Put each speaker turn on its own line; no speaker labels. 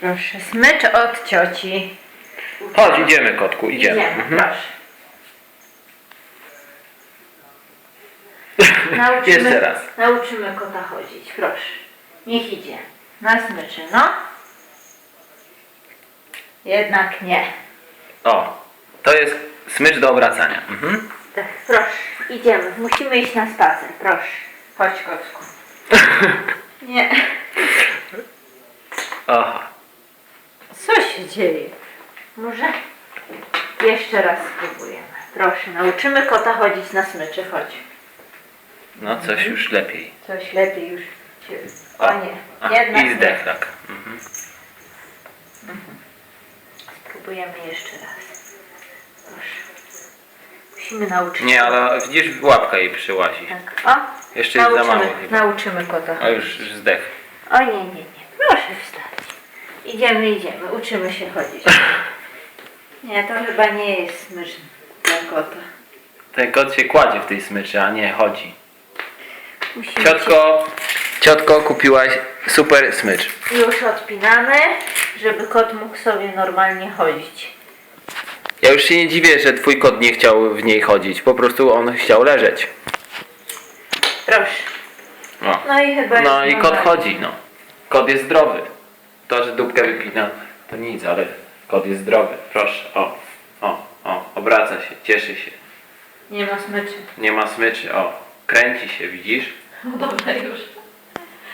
Proszę, smycz od cioci.
Chodź, idziemy kotku, idziemy.
Idziemy,
Mhm.
proszę. Nauczymy,
Jeszcze raz.
Nauczymy kota chodzić, proszę. Niech idzie. Na smyczy, no. Jednak nie.
O, to jest smycz do obracania. Mhm.
Tak, proszę, idziemy. Musimy iść na spacer, proszę. Chodź, kotku. Nie.
Aha.
Się dzieje? Może jeszcze raz spróbujemy. Proszę, nauczymy kota chodzić na smyczy. Chodź.
No coś już lepiej.
Coś lepiej już. O nie,
A,
jednak
I
nie.
zdech tak. Mhm.
Spróbujemy jeszcze raz. Proszę. Musimy nauczyć.
Nie, ale widzisz, łapka jej przyłazi.
Tak, o.
Jeszcze jest za
nauczymy,
mało chyba.
nauczymy kota.
A już, już zdech.
O nie, nie, nie. Proszę wstać. Idziemy, idziemy. Uczymy się chodzić. Nie, to chyba nie jest smycz dla kota.
Ten kot się kładzie w tej smyczy, a nie chodzi.
Musimy
Ciotko, ciotko kupiłaś super smycz.
się już odpinamy, żeby kot mógł sobie normalnie chodzić.
Ja już się nie dziwię, że twój kot nie chciał w niej chodzić. Po prostu on chciał leżeć.
Proszę.
O.
No i chyba
No
już
i kot chodzi, no. Kot jest zdrowy. To, że dupkę wypina, to nic, ale kot jest zdrowy. Proszę, o, o, o, obraca się, cieszy się.
Nie ma smyczy.
Nie ma smyczy, o, kręci się, widzisz?
No dobra już.